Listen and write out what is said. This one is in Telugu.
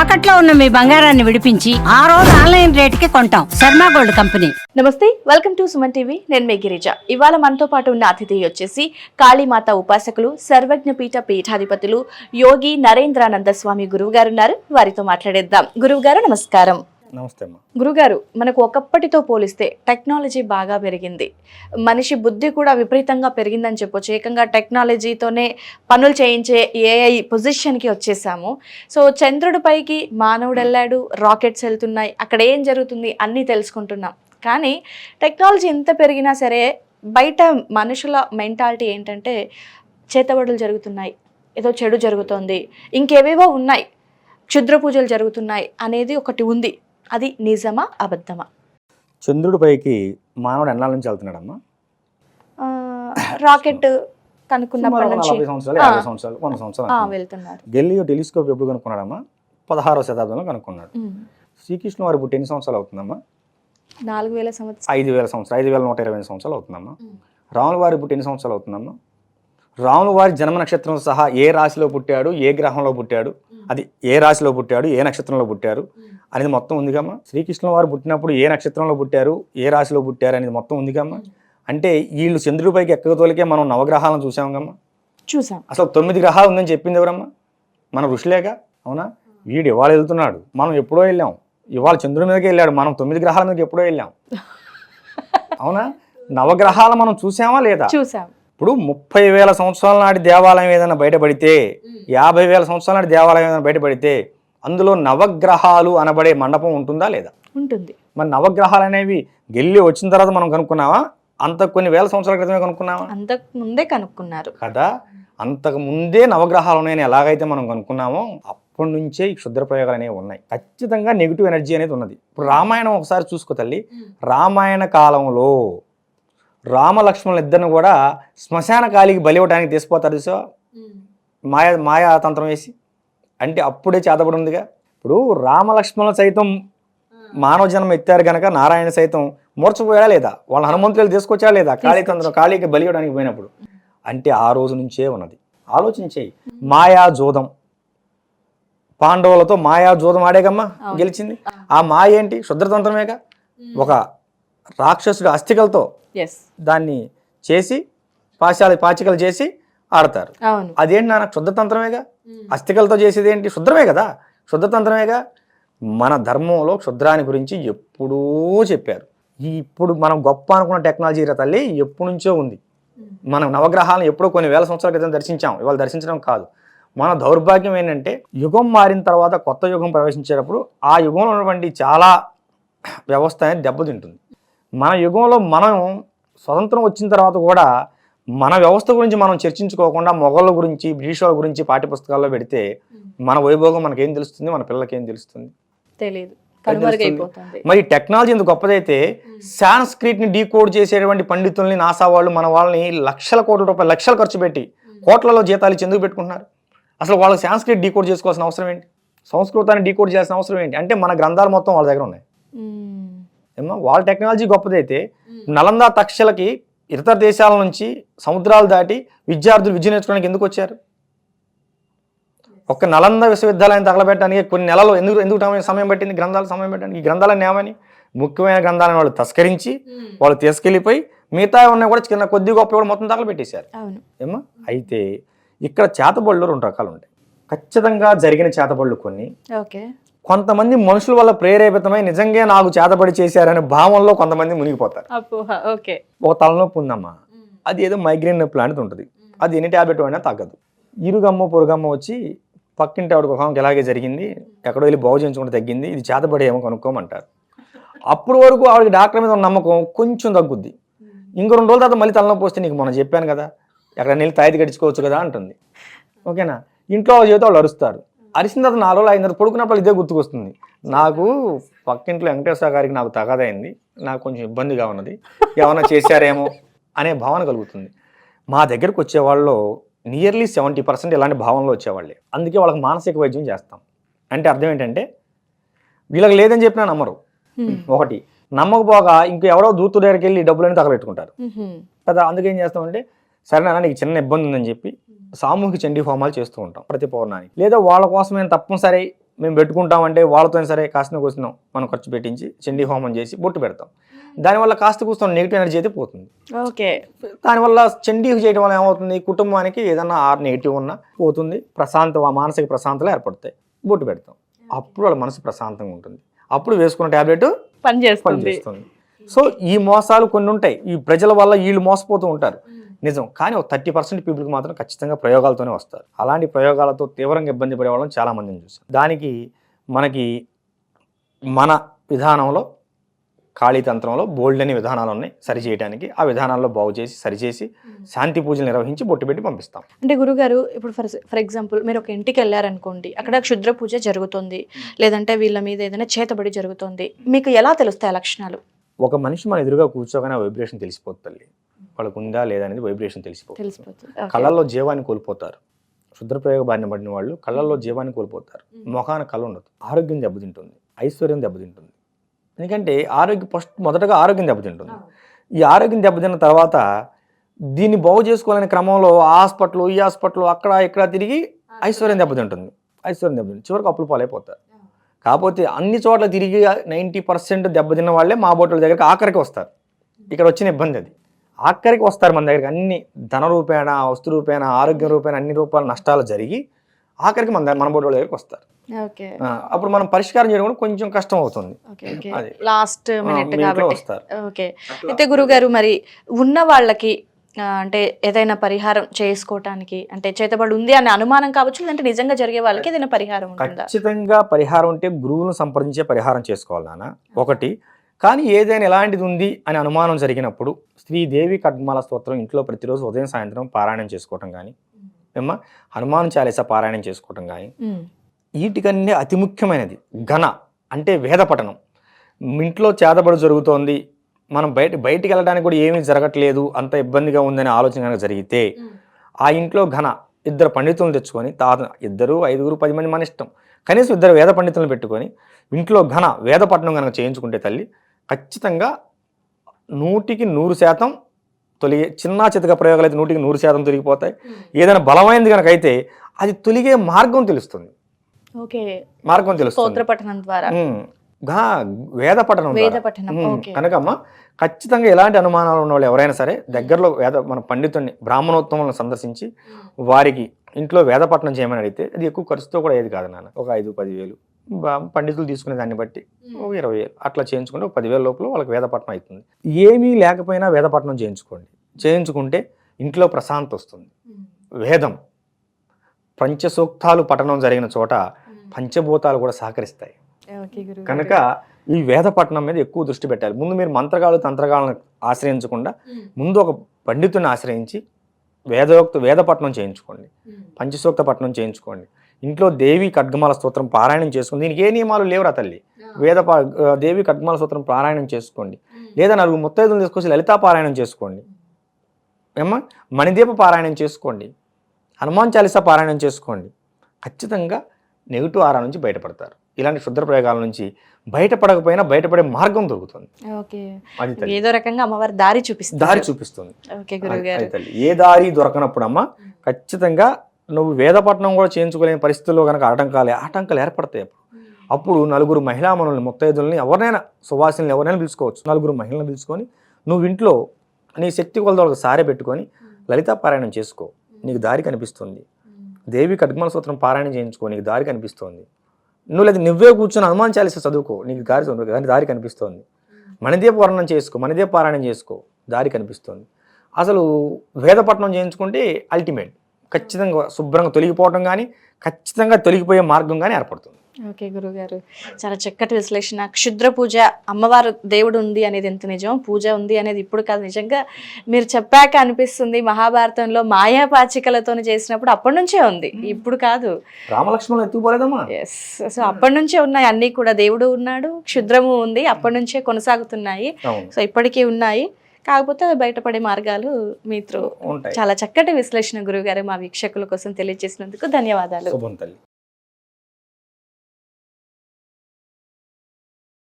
తాకట్లో ఉన్న మీ బంగారాన్ని విడిపించి ఆ రోజు ఆన్లైన్ రేటుకి కొంటాం. Sharma gold company. నమస్తే వెల్కమ్ టు సుమన్ టీవీ. నేను మీ గిరిజ. ఇవాళ మనతో పాటు ఉన్న అతిథి వచ్చేసి కాళీమాత ఉపాసకులు సర్వజ్ఞ పీఠ పీఠాధిపతులు యోగి నరేంద్రానంద స్వామి గురువు గారు ఉన్నారు. వారితో మాట్లాడేద్దాం. గురువు గారు నమస్కారం. నమస్తే గురుగారు మనకు ఒకప్పటితో పోలిస్తే టెక్నాలజీ బాగా పెరిగింది. మనిషి బుద్ధి కూడా విపరీతంగా పెరిగిందని చెప్పొచ్చు. ఏకంగా టెక్నాలజీతోనే పనులు చేయించే ఏఐ పొజిషన్కి వచ్చేసాము. సో చంద్రుడి పైకి మానవుడు వెళ్ళాడు రాకెట్స్ వెళ్తున్నాయి అక్కడ ఏం జరుగుతుంది అన్నీ తెలుసుకుంటున్నాం. కానీ టెక్నాలజీ ఎంత పెరిగినా సరే బయట మనుషుల మెంటాలిటీ ఏంటంటే చేతబడులు జరుగుతున్నాయి ఏదో చెడు జరుగుతోంది ఇంకేవేవో ఉన్నాయి క్షుద్ర పూజలు జరుగుతున్నాయి అనేది ఒకటి ఉంది. అది నిజమా అబద్ధమా? చంద్రుడి పైకి మానవుడు ఎన్నాళ్ళ నుంచి వెళ్తున్నాడమ్మా? రాకెట్ కనుక్కున్నప్పటి ఒక నుంచి. నలభై సంవత్సరాలు. యాభై సంవత్సరాలు వంద సంవత్సరాలు. వెళ్తున్నారు. గెలియో టెలిస్కోప్ ఎప్పుడు కనుక్కున్నాడమ్మా? పదహారవ శతాబ్దంలో కనుక్కున్నాడు. శ్రీకృష్ణ వారి పుట్టి ఎన్ని సంవత్సరాలు అవుతుందమ్మా? నాలుగు వేల సంవత్సరం ఐదు వేల సంవత్సరాలు ఐదు వేల నూట ఇరవై సంవత్సరాలు అవుతుందమ్మా. రాముల వారి పుట్టి ఎన్ని సంవత్సరాలు అవుతుందమ్మా? రాముల వారి జన్మ నక్షత్రం సహా ఏ రాశిలో పుట్టాడు ఏ గ్రహంలో పుట్టాడు? అది ఏ రాశిలో పుట్టాడు ఏ నక్షత్రంలో పుట్టారు అనేది మొత్తం ఉందిగమ్మా శ్రీకృష్ణ వారు పుట్టినప్పుడు ఏ నక్షత్రంలో పుట్టారు ఏ రాశిలో పుట్టారు అనేది మొత్తం ఉందిగమ్మా అంటే వీళ్ళు చంద్రుడి పైకి ఎక్కగతోలికే మనం నవగ్రహాలను చూసామమ్మా చూసాం. అసలు తొమ్మిది గ్రహాలు ఉందని చెప్పింది ఎవరమ్మా? మన ఋషులేగా అవునా? వీడు ఇవాళ వెళ్తున్నాడు. మనం ఎప్పుడో వెళ్ళాం. ఇవాళ చంద్రుడి మీదకి వెళ్ళాడు. మనం తొమ్మిది గ్రహాల మీదకి ఎప్పుడో వెళ్ళాం. అవునా? నవగ్రహాలు మనం చూసామా లేదా? చూసాం. ఇప్పుడు ముప్పై వేల సంవత్సరాల నాటి దేవాలయం ఏదైనా బయటపడితే యాభై వేల సంవత్సరాల నాటి దేవాలయం ఏదైనా బయటపడితే అందులో నవగ్రహాలు అనబడే మండపం ఉంటుందా లేదా? ఉంటుంది. మరి నవగ్రహాలు అనేవి గెల్లి వచ్చిన తర్వాత మనం కనుక్కున్నావా? అంత కొన్ని వేల సంవత్సరాల క్రితమే కనుక్కున్నావా? అంతకు ముందే కనుక్కున్నారు. కదా? అంతకు ముందే నవగ్రహాలు ఉన్నాయని ఎలాగైతే మనం కనుక్కున్నామో అప్పటి నుంచే ఈ క్షుద్ర ప్రయోగాలు అనేవి ఉన్నాయి. ఖచ్చితంగా నెగిటివ్ ఎనర్జీ అనేది ఉన్నది. ఇప్పుడు రామాయణం ఒకసారి చూసుకో తల్లి. రామాయణ కాలంలో రామ లక్ష్మణులు ఇద్దరిని కూడా శ్మశాన కాలికి బలి ఇవ్వడానికి తీసిపోతారు చూసా మాయా మాయా తంత్రం వేసి. అంటే అప్పుడే చేతబడి ఉందిగా ఇప్పుడు రామలక్ష్మణులు సైతం మానవ జన్మ ఎత్తారు గనక నారాయణ సైతం మూర్చపోయాడా లేదా? వాళ్ళ హనుమంతులు తీసుకొచ్చా లేదా? కాళీ తంత్రం కాళీకి బలి ఇవ్వడానికి పోయినప్పుడు. అంటే ఆ రోజు నుంచే ఉన్నది. ఆలోచించేయి మాయా జోదం. పాండవులతో మాయా జోదం ఆడేగమ్మా. గెలిచింది. ఆ. మాయ ఏంటి? శుద్రతంత్రమేగా ఒక రాక్షసుడు అస్థికలతో దాన్ని చేసి పాశాలు పాచికలు చేసి ఆడతారు. అదేంటి నాన్న శుద్ధతంత్రమేగా అస్థికలతో చేసేది ఏంటి శుద్రమే కదా? శుద్ధతంత్రమేగా మన ధర్మంలో క్షుద్రాన్ని గురించి ఎప్పుడూ చెప్పారు. ఈ ఇప్పుడు మనం గొప్ప అనుకున్న టెక్నాలజీ రా తల్లి ఎప్పటి నుంచో ఉంది. మనం నవగ్రహాలను ఎప్పుడో కొన్ని వేల సంవత్సరాల క్రితం దర్శించాం. ఇవాళ దర్శించడం కాదు. మన దౌర్భాగ్యం ఏంటంటే యుగం మారిన తర్వాత కొత్త యుగం ప్రవేశించేటప్పుడు ఆ యుగంలో ఉన్నటువంటి చాలా వ్యవస్థ అనేది దెబ్బతింటుంది. మన యుగంలో మనం స్వతంత్రం వచ్చిన తర్వాత కూడా మన వ్యవస్థ గురించి మనం చర్చించుకోకుండా మొఘళ్ళ గురించి బ్రిటిష్ వాళ్ళ గురించి పాఠ్యపుస్తకాల్లో పెడితే మన వైభోగం మనకేం తెలుస్తుంది? మన పిల్లలకి ఏం తెలుస్తుంది. తెలియదు మరి టెక్నాలజీ ఇంత గొప్పదైతే సాంస్క్రిట్ని డీకోడ్ చేసేటువంటి పండితుల్ని నాసా వాళ్ళు మన వాళ్ళని లక్షల కోట్ల రూపాయలు లక్షలు ఖర్చు పెట్టి కోట్లలో జీతాలు ఇచ్చి ఎందుకు పెట్టుకుంటున్నారు? అసలు వాళ్ళకి సాంస్క్రిట్ డీకోడ్ చేసుకోవాల్సిన అవసరం ఏంటి? సంస్కృతాన్ని డీకోడ్ చేయాల్సిన అవసరం ఏంటి? అంటే మన గ్రంథాలు మొత్తం వాళ్ళ దగ్గర ఉన్నాయి. ఏమో వాళ్ళ టెక్నాలజీ గొప్పదైతే నలంద తక్షలకి ఇతర దేశాల నుంచి సముద్రాలు దాటి విద్యార్థులు విద్య నేర్చుకోవడానికి ఎందుకు వచ్చారు? ఒక్క నలంద విశ్వవిద్యాలయం తగలబెట్టడానికి కొన్ని నెలలు ఎందుకు ఎందుకు సమయం పట్టింది? గ్రంథాలు సమయం పెట్టడానికి ఈ గ్రంథాలను ఏమని? ముఖ్యమైన గ్రంథాలను వాళ్ళు తస్కరించి వాళ్ళు తీసుకెళ్ళిపోయి మిగతా ఉన్నాయి కూడా చిన్న కొద్ది గొప్ప కూడా మొత్తం తగలబెట్టేశారు. ఏమో అయితే ఇక్కడ చేతబడులు రెండు రకాలు ఉంటాయి. ఖచ్చితంగా జరిగిన చేతబడులు కొన్ని కొంతమంది మనుషుల వల్ల ప్రేరేపితమై నిజంగా నాకు చేతబడి చేశారనే భావంలో కొంతమంది మునిగిపోతారు. ఒక తలనొప్పి ఉందమ్మా. అది ఏదో మైగ్రేన్ నొప్పి లాంటిది ఉంటుంది. అది ఎన్ని ట్యాబ్లెట్ వాడినా తగ్గదు. ఇరుగమ్మ పొరుగమ్మ వచ్చి పక్కింటి ఆవిడకి ఒక ఇలాగే జరిగింది. ఎక్కడో వెళ్ళి బాగు చేయించుకుంటే తగ్గింది. ఇది చేతబడి ఏమో కనుక్కోమంటారు. అప్పుడు వరకు ఆవిడకి డాక్టర్ మీద ఉన్న నమ్మకం కొంచెం తగ్గుద్ది. ఇంకో రెండు రోజుల తర్వాత మళ్ళీ తలనొప్పి వస్తే నీకు మొన్న చెప్పాను కదా ఎక్కడ వెళ్ళి తాయిది గడిచుకోవచ్చు కదా అంటుంది. ఓకేనా? ఇంట్లో వాళ్ళు చేత వాళ్ళు అరుస్తారు. అరిసిన తర్వాత నాలుగు రోజులు అయిన తర్వాత పడుకున్నప్పుడు ఇదే గుర్తుకొస్తుంది. నాకు పక్కింట్లో వెంకటేశ్వర గారికి నాకు తగదైంది. నాకు కొంచెం ఇబ్బందిగా ఉన్నది. ఏమైనా చేశారేమో అనే భావన కలుగుతుంది. మా దగ్గరకు వచ్చే వాళ్ళు నియర్లీ సెవెంటీ పర్సెంట్ ఇలాంటి భావనలో వచ్చేవాళ్ళే. అందుకే వాళ్ళకి మానసిక వైద్యం చేస్తాం. అంటే అర్థం ఏంటంటే వీళ్ళకి లేదని చెప్పినా నమ్మరు. మ్మ్. ఒకటి నమ్మకపోగా ఇంక ఎవరో దూతు దగ్గరికి వెళ్ళి డబ్బులని తగలెట్టుకుంటారు. కదా అందుకేం చేస్తామంటే సరే నాన్న నీకు చిన్న ఇబ్బంది ఉందని చెప్పి సామూహిక చండీ హోమాలు చేస్తూ ఉంటాం ప్రతి పౌర్ణానికి. లేదా వాళ్ళ కోసమే తప్పనిసరి మేము పెట్టుకుంటామంటే వాళ్ళతో సరే కాస్త కూర్చున్నాం మనం ఖర్చు పెట్టించి చండీ హోమం చేసి బొట్టు పెడతాం. దానివల్ల కాస్త కూర్చున్నాం నెగిటివ్ ఎనర్జీ అయితే పోతుంది. ఓకే. దానివల్ల చండీ చేయడం వల్ల ఏమవుతుంది కుటుంబానికి ఏదన్నా ఆ నెగిటివ్ ఉన్నా పోతుంది ప్రశాంత మానసిక ప్రశాంతలు ఏర్పడతాయి. బొట్టు పెడతాం. అప్పుడు వాళ్ళ మనసు ప్రశాంతంగా ఉంటుంది. అప్పుడు వేసుకున్న ట్యాబ్లెట్ పని చేస్తుంది పనిచేస్తుంది. సో ఈ మోసాలు కొన్ని ఉంటాయి. ఈ ప్రజల వల్ల వీళ్ళు మోసపోతూ ఉంటారు. నిజం. కానీ ఒక థర్టీ పర్సెంట్ పీపుల్కి మాత్రం ఖచ్చితంగా ప్రయోగాలతోనే వస్తారు. అలాంటి ప్రయోగాలతో తీవ్రంగా ఇబ్బంది పడే వాళ్ళని చాలా మందిని చూసాం దానికి మనకి మన విధానంలో ఖాళీ తంత్రంలో బోల్డ్ అనే విధానాలు ఉన్నాయి సరి చేయడానికి ఆ విధానాల్లో బాగు చేసి సరిచేసి శాంతి పూజలు నిర్వహించి బొట్టు పెట్టి పంపిస్తాం. అంటే గురుగారు ఇప్పుడు ఫర్ ఫర్ ఎగ్జాంపుల్ మీరు ఒక ఇంటికి వెళ్ళారనుకోండి అక్కడ క్షుద్ర పూజ జరుగుతుంది. లేదంటే వీళ్ళ మీద ఏదైనా చేతబడి జరుగుతుంది. మీకు ఎలా తెలుస్తాయి ఆ లక్షణాలు? ఒక మనిషి మన ఎదురుగా కూర్చోగానే వైబ్రేషన్ తెలిసిపోతుంది వాళ్ళకు ఉందా లేదా అనేది వైబ్రేషన్ తెలిసిపోతుంది. కళ్ళల్లో జీవాన్ని కోల్పోతారు. క్షుద్ర ప్రయోగ బారిన పడిన వాళ్ళు కళ్ళల్లో జీవాన్ని కోల్పోతారు. ముఖాన కళ ఉండదు ఆరోగ్యం దెబ్బతింటుంది. ఐశ్వర్యం దెబ్బతింటుంది. ఎందుకంటే ఆరోగ్యం ఫస్ట్ మొదటగా ఆరోగ్యం దెబ్బతింటుంది. ఈ ఆరోగ్యం దెబ్బతిన్న తర్వాత దీన్ని బాగు చేసుకోవాలనే క్రమంలో ఆ హాస్పిటల్ ఈ హాస్పిటల్ అక్కడ ఇక్కడ తిరిగి ఐశ్వర్యం దెబ్బతింటుంది. ఐశ్వర్యం దెబ్బతింటుంది. చివరికి అప్పులు పాలైపోతారు. కాకపోతే అన్ని చోట్ల తిరిగి నైంటీ పర్సెంట్ దెబ్బతిన్న వాళ్ళే మా బోట్ల దగ్గరికి ఆఖరికి వస్తారు. ఇక్కడ వచ్చిన ఇబ్బంది అది. ఆఖరికి వస్తారు మన దగ్గరికి. అన్ని ధన రూపేణ వస్తు రూపేణ ఆరోగ్య రూపేణ అన్ని రూపాయల నష్టాలు జరిగి ఆఖరికి మన దగ్గర- మన బోట్ల దగ్గరికి వస్తారు. అప్పుడు మనం పరిష్కారం చేయడం కూడా కొంచెం కష్టం అవుతుంది ఓకే ఓకే. అది. లాస్ట్ మినిట్ వస్తారు. ఓకే. అయితే గురుగారు మరి ఉన్న వాళ్ళకి అంటే ఏదైనా పరిహారం చేసుకోవటానికి అంటే చేతబడి ఉంది అనే అనుమానం కావచ్చు లేదంటే నిజంగా జరిగే వాళ్ళకి ఏదైనా పరిహారం ఉంటుందా? ఖచ్చితంగా పరిహారం ఉంటే గురువులను సంప్రదించే పరిహారం చేసుకోవాలి నాన్న. ఒకటి కానీ ఏదైనా ఎలాంటిది ఉంది అని అనుమానం జరిగినప్పుడు శ్రీదేవి కడ్మాల స్తోత్రం ఇంట్లో ప్రతిరోజు ఉదయం సాయంత్రం పారాయణం చేసుకోవటం కానీ ఏమ్మా హనుమాన్ చాలీసా పారాయణం చేసుకోవటం కానీ. వీటికన్నీ అతి ముఖ్యమైనది. ఘన అంటే వేద పఠనం. ఇంట్లో చేతబడి జరుగుతోంది. మనం బయట బయటికి వెళ్ళడానికి కూడా ఏమీ జరగట్లేదు. అంత ఇబ్బందిగా ఉందనే ఆలోచన కనుక జరిగితే ఆ ఇంట్లో ఘన ఇద్దరు పండితులను తెచ్చుకొని తాత ఇద్దరు ఐదుగురు పది మంది మన ఇష్టం. కనీసం ఇద్దరు వేద పండితులను పెట్టుకొని ఇంట్లో ఘన వేద పఠనం కనుక చేయించుకుంటే తల్లి ఖచ్చితంగా నూటికి నూరు శాతం తొలిగే చిన్న చితక ప్రయోగాలు అయితే నూటికి నూరు శాతం తొలగిపోతాయి. ఏదైనా బలమైనది కనుక అయితే అది తొలిగే మార్గం తెలుస్తుంది. ఓకే. మార్గం తెలుస్తుంది. పఠనం ద్వారా. గా వేద పఠనం. ఓకే. కనుకమ్మ ఖచ్చితంగా ఎలాంటి అనుమానాలు ఉన్న వాళ్ళు ఎవరైనా సరే దగ్గరలో వేద మన పండితుడిని బ్రాహ్మణోత్తములను సందర్శించి వారికి ఇంట్లో వేద పఠనం చేయమని అడిగితే అది ఎక్కువ ఖర్చుతో కూడా ఏది కాదు నాన్న. ఒక ఐదు పది వేలు బా- పండితులు తీసుకునే దాన్ని బట్టి. ఇరవై వేలు. అట్లా చేయించుకుంటే ఒక పదివేల లోపల వాళ్ళకి వేదపట్నం అవుతుంది ఏమీ లేకపోయినా వేదపట్నం చేయించుకోండి. చేయించుకుంటే ఇంట్లో ప్రశాంతి వస్తుంది. వేదం. పంచసూక్తాలు పఠనం జరిగిన చోట పంచభూతాలు కూడా సహకరిస్తాయి. కనుక ఈ వేద పఠనం మీద ఎక్కువ దృష్టి పెట్టాలి. ముందు మీరు మంత్రగాలు తంత్రగాలను ఆశ్రయించకుండా ముందు ఒక పండితుడిని ఆశ్రయించి వేదోక్త వేద పఠనం చేయించుకోండి. పంచసూక్త పఠనం చేయించుకోండి. ఇంట్లో దేవి ఖడ్గమాల స్తోత్రం పారాయణం చేసుకోండి. దీనికి ఏ నియమాలు లేవురా తల్లి? వేద దేవి ఖడ్గమాల స్తోత్రం పారాయణం చేసుకోండి. లేదా నలుగురు ముత్తైదులు తీసుకొచ్చి లలితా పారాయణం చేసుకోండి. ఏమ్మా? మణిదీప పారాయణం చేసుకోండి. హనుమాన్ చాలీసా పారాయణం చేసుకోండి. ఖచ్చితంగా నెగిటివ్ ఆరా నుంచి బయటపడతారు. ఇలాంటి క్షుద్ర ప్రయోగాల నుంచి బయటపడకపోయినా బయటపడే మార్గం దొరుకుతుంది. ఓకే. ఏదో రకంగా అమ్మవారి దారి చూపిస్తుంది. దారి చూపిస్తుంది. ఏ దారి దొరకనప్పుడు అమ్మ ఖచ్చితంగా నువ్వు వేదపట్నం కూడా చేయించుకోలేని పరిస్థితుల్లో కనుక ఆటంకాలు ఆటంకాలు ఏర్పడతాయి అప్పుడు. అప్పుడు నలుగురు మహిళా మనుల్ని ముత్తైదుల్ని ఎవరినైనా సువాసిని ఎవరైనా పిలుచుకోవచ్చు. నలుగురు మహిళలను పిలుచుకొని నువ్వు ఇంట్లో నీ శక్తి కొలత సారే పెట్టుకొని లలితా పారాయణం చేసుకో. నీకు దారి కనిపిస్తుంది. దేవి కడ్గమల సూత్రం పారాయణం చేయించుకో నీకు దారి కనిపిస్తోంది. నువ్వు లేదా నువ్వే కూర్చొని హనుమాన్ చాలీసా చదువుకో నీకు దారి దాని దారి కనిపిస్తోంది. మణిదీప వర్ణం చేసుకో మణిదీప పారాయణం చేసుకో దారి కనిపిస్తోంది. అసలు వేదపట్నం చేయించుకుంటే అల్టిమేట్ ఖచ్చితంగా శుభ్రంగా తొలగిపోవటం కానీ ఖచ్చితంగా తొలగిపోయే మార్గం కానీ ఏర్పడుతుంది. ఓకే గురుగారు. చాలా చక్కటి విశ్లేషణ. క్షుద్ర పూజ అమ్మవారు దేవుడు ఉంది అనేది ఎంత నిజం పూజ ఉంది అనేది ఇప్పుడు కాదు. నిజంగా మీరు చెప్పాక అనిపిస్తుంది మహాభారతంలో మాయా పాచికలతో చేసినప్పుడు అప్పటి నుంచే ఉంది. ఇప్పుడు కాదు. రామలక్ష్మణులు ఎత్తుకుపోలేదమ్మా ఎస్ సో అప్పటి నుంచే ఉన్నాయి. అన్నీ కూడా దేవుడు ఉన్నాడు క్షుద్రము ఉంది అప్పటి నుంచే కొనసాగుతున్నాయి. సో ఇప్పటికీ ఉన్నాయి. కాకపోతే అవి బయటపడే మార్గాలు మీ త్రూ ఉంటాయి. చాలా చక్కటి విశ్లేషణ గురుగారు మా వీక్షకుల కోసం తెలియజేసినందుకు ధన్యవాదాలు.